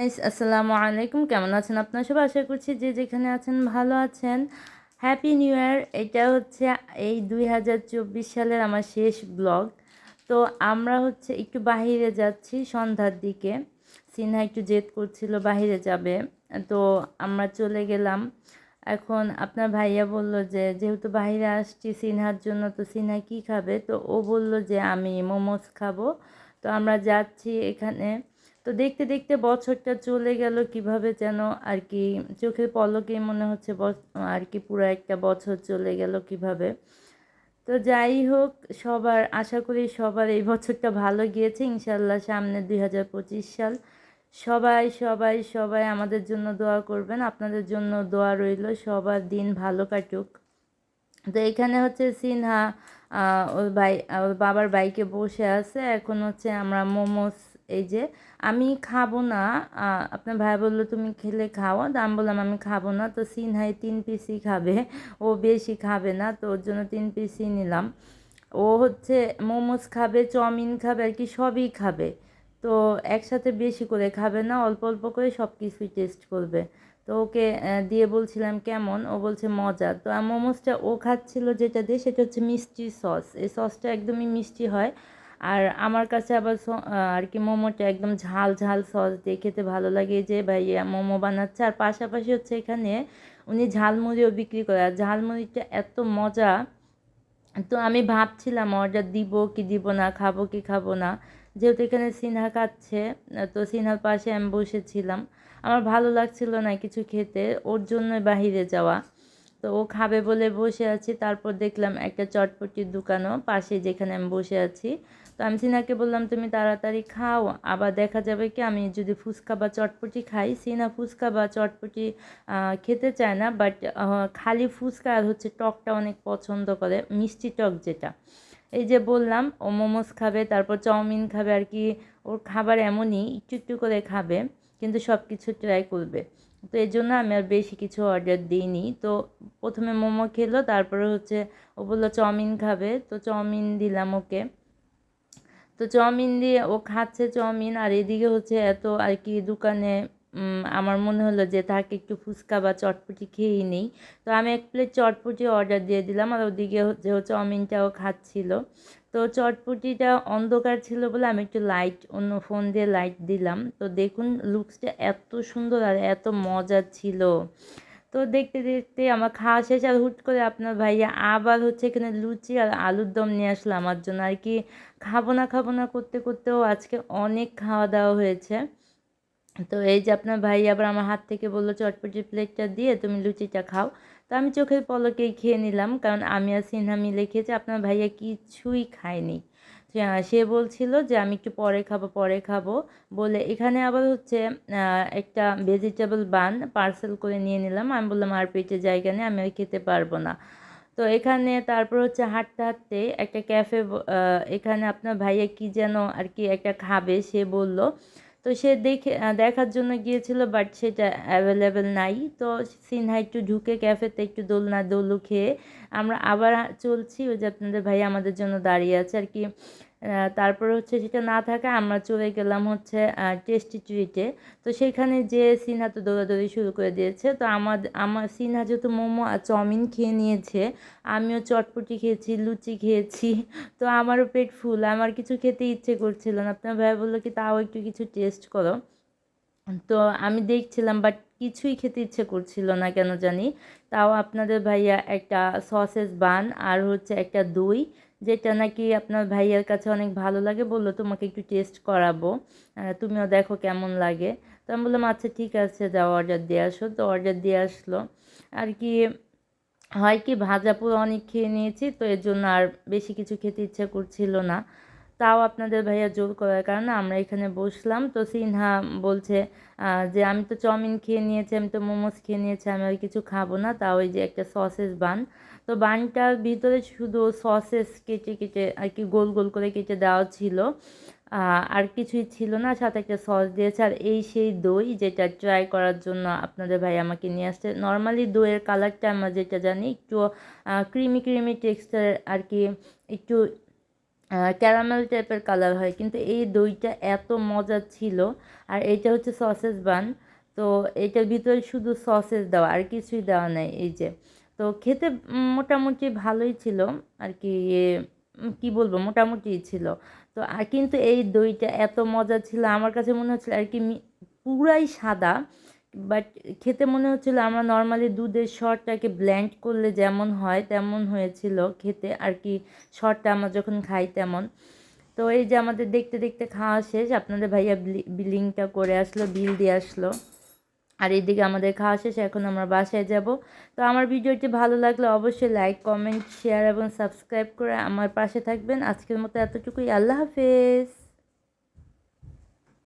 আসসালামু আলাইকুম। কেমন আছেন আপনারা সবাই? আশা করছি যে যেখানে আছেন ভালো আছেন। হ্যাপি নিউ ইয়ার এটা হচ্ছে এই দুই হাজার চব্বিশ সালের আমার শেষ ব্লগ তো আমরা হচ্ছে একটু বাহিরে যাচ্ছি সন্ধ্যার দিকে। সিনহা একটু জেদ করছিল বাহিরে যাবে। তো আমরা চলে গেলাম। এখন আপনার ভাইয়া বলল যে, যেহেতু বাইরে আসছি সিনহার জন্য, তো সিনহা কী খাবে? তো ও বলল যে, আমি মোমোস খাব। তো আমরা যাচ্ছি এখানে। তো দেখতে দেখতে বছরটা চলে গেল, কীভাবে যেন আর কি চোখের পলকেই মনে হচ্ছে আর কি পুরো একটা বছর চলে গেল কীভাবে। তো যাই হোক, সবার, আশা করি সবার এই বছরটা ভালো গিয়েছে ইনশাল্লাহ সামনে দুই হাজার পঁচিশ সাল। সবাই সবাই সবাই আমাদের জন্য দোয়া করবেন, আপনাদের জন্য দোয়া রইল, সবার দিন ভালো কাটুক। তো এখানে হচ্ছে সিনহা ওর ভাই ওর বাবার বাইকে বসে আছে, এখন হচ্ছে আমরা মোমোস এই যে, আমি খাব না আপনার ভাই বলল, তুমি খেলে খাও। তো আমি বললাম, আমি খাব না। তো সিনহাই তিন পিসই খাবে, ও বেশি খাবে না, তো ওর জন্য তিন পিসই নিলাম। ও হচ্ছে মোমোস খাবে, চাউমিন খাবে, আর কি সবই খাবে। তো একসাথে বেশি করে খাবে না, অল্প অল্প করে সব কিছুই টেস্ট করবে। তো ওকে দিয়ে বলছিলাম, কেমন? ও বলছে মজা তো মোমোসটা ও খাচ্ছিল যেটা দিয়ে, সেটা হচ্ছে মিষ্টি সস। এই সসটা একদমই মিষ্টি হয়। আর আমার কাছে আবার আর কি মোমোটা একদম ঝাল ঝাল সস দিয়ে খেতে ভালো লাগে যে ভাইয়া মোমো বানাচ্ছে। আর পাশাপাশি হচ্ছে এখানে উনি ঝালমুড়িও বিক্রি করে, আর ঝালমুড়িটা এত মজা। তো আমি ভাবছিলাম অর্ডার দিব কি দিব না, খাব কি খাব না। যেহেতু এখানে সিনহা খাচ্ছে, তো সিনহার পাশে আমি বসেছিলাম। আমার ভালো লাগছিল না কিছু খেতে, ওর জন্যই বাহিরে যাওয়া। তো ও খাবে বলে বসে আছি, তারপর দেখলাম একটা চটপটির দোকানও পাশে যেখানে আমি বসে আছি। তো আমি সিনাকে বললাম, তুমি তাড়াতাড়ি খাও। আবার দেখা যাবে কি, আমি যদি ফুচকা বা চটপটি খাই, সিনা ফুচকা বা চটপটি খেতে চায় না বাট খালি ফুচকা আর হচ্ছে টকটা অনেক পছন্দ করে, মিষ্টি টক যেটা। এই যে বললাম, ও মোমোস খাবে, তারপর চাউমিন খাবে আর কি, ওর খাবার এমনই, একটু একটু করে খাবে, কিন্তু সব কিছু ট্রাই করবে। তো এই জন্য আমি আর বেশি কিছু অর্ডার দিইনি। তো প্রথমে মোমো খেলো, তারপরে হচ্ছে ও বলল চাউমিন খাবে, তো চাউমিন দিলাম ওকে। তো চাউমিন দিয়ে ও খাচ্ছে চাউমিন, আর এদিকে হচ্ছে এত আর কি দোকানে আমার মনে হলো যে তাকে একটু ফুচকা বা চটপটি খেয়েই নেই। তো আমি এক প্লেট চটপটি অর্ডার দিয়ে দিলাম, আর ওদিকে হচ্ছে চাউমিনটাও খাচ্ছিল। তো চটপটিটা অন্ধকার ছিল বলে আমি একটু লাইট অন্য ফোন দিয়ে লাইট দিলাম। তো দেখুন লুকসটা এত সুন্দর আর এত মজা ছিল। তো দেখতে দেখতে আমার খাওয়া শেষ আর হুট করে আপনার ভাইয়া আবার হচ্ছে এখানে লুচি আর আলুর দম নিয়ে আসলো আমার জন্য। আর কি খাব না খাব না করতে, করতেও আজকে অনেক খাওয়া দাওয়া হয়েছে। তো এই যে আপনার ভাই আবার আমার হাত থেকে বলল, চটপটি প্লেটটা দিয়ে তুমি লুচিটা খাও। তো আমি চোখের পলকেই খেয়ে নিলাম, কারণ আমি আর সিনহা মিলে খেয়েছি। আপনার ভাইয়া কিছুই খায়নি। সে বলছিল যে, আমি একটু পরে খাব পরে খাব। বলে, এখানে আবার হচ্ছে একটা ভেজিটেবল বান পার্সেল করে নিয়ে নিলাম। আমি বললাম, আর পেটে জায়গা নেই, আমি আর খেতে পারব না। তো এখানে তারপর হচ্ছে হাঁটতে হাঁটতে একটা ক্যাফে এখানে আপনার ভাইয়া কি যেন আর কি একটা খাবে, সে বলল তো সে দেখে দেখার জন্য গিয়েছিল বাট সেটা অ্যাভেলেবেল নাই। তো সিনহা একটু ঢুকে ক্যাফেতে একটু দোলনা, দোলু খেয়ে আমরা আবার চলছি। ওই যে আপনাদের ভাই আমাদের জন্য দাঁড়িয়ে আছে আর কি। তারপরে হচ্ছে সেটা না থাকা আমরা চলে গেলাম হচ্ছে টেস্টি ট্রিটে তো সেখানে যে সিনহা তো দৌড়াদৌড়ি শুরু করে দিয়েছে। তো আমার আমার, সিনহা যেহেতু মোমো আর চাউমিন খেয়ে নিয়েছে, আমিও চটপটি খেয়েছি, লুচি খেয়েছি, তো আমারও পেট ফুল। আমার কিছু খেতে ইচ্ছে করছিল না। আপনার ভাই বলল কি, তাও একটু কিছু টেস্ট করো। তো আমি দেখছিলাম বাট কিছুই খেতে ইচ্ছে করছিল না কেন জানি। তাও আপনাদের ভাইয়া একটা সসেস বান আর হচ্ছে একটা দই যেটা নাকি আপনার ভাইয়ার কাছে অনেক ভালো লাগে বলল, তোমাকে একটু টেস্ট করাবো। তুমিও দেখো কেমন লাগে। তো আমি বললাম আচ্ছা ঠিক আছে, যাও অর্ডার দিয়ে আসো। তো অর্ডার দিয়ে আসলো। আর কি হয় কি, ভাজা অনেক খেয়ে নিয়েছি, তো এর জন্য আর বেশি কিছু খেতে ইচ্ছা করছিল না। তাও আপনাদের ভাইয়া জোর করার কারণে আমরা এখানে বসলাম। তো সিনহা বলছে যে আমি তো চাউমিন খেয়ে নিয়েছি, আমি তো মোমোস খেয়ে নিয়েছি, আমি আর কিছু খাব না। তাও ওই যে একটা সসেস বান তো বানটার ভিতরে শুধু সসেস কেটে কেটে আর কি গোল গোল করে কেটে দেওয়া ছিল। আর কিছুই ছিল না, সাথে একটা সস দিয়েছে। আর এই সেই দই যেটা ট্রাই করার জন্য আপনাদের ভাই আমাকে নিয়ে আসছে। নর্মালি দইয়ের কালারটা আমরা যেটা জানি একটু ক্রিমি ক্রিমি টেক্সচার আর কি একটু ক্যারামেল টাইপের কালার হয়। কিন্তু এই দইটা এত মজা ছিল। আর এটা হচ্ছে সসেস বান। তো এটার ভিতরে শুধু সসেস দেওয়া, আর কিছুই দেওয়া নেই। এই যে তো খেতে মোটামুটি ভালোই ছিল আর কি কি বলব, মোটামুটি ছিল। তো আর কিন্তু এই দইটা এত মজা ছিল, আমার কাছে মনে হচ্ছিল আর কি পুরাই সাদা, বাট খেতে মনে হচ্ছিল আমরা নর্মালি দুধের শরটাকে ব্ল্যান্ড করলে যেমন হয় তেমন হয়েছিল খেতে আর কি শরটা আমরা যখন খাই তেমন। তো এই যে আমাদের দেখতে দেখতে খাওয়া শেষ, আপনাদের ভাইয়া বিলিংটা করে আসলো, বিল দিয়ে আসলো। আর এইদিকে আমাদের খাওয়া শেষ এখন আমরা বাসায় যাব। তো আমার ভিডিওটি ভালো লাগলে অবশ্যই লাইক কমেন্ট শেয়ার এবং সাবস্ক্রাইব করে আমার পাশে থাকবেন। আজকের মতো এতটুকুই। আল্লাহ হাফেজ।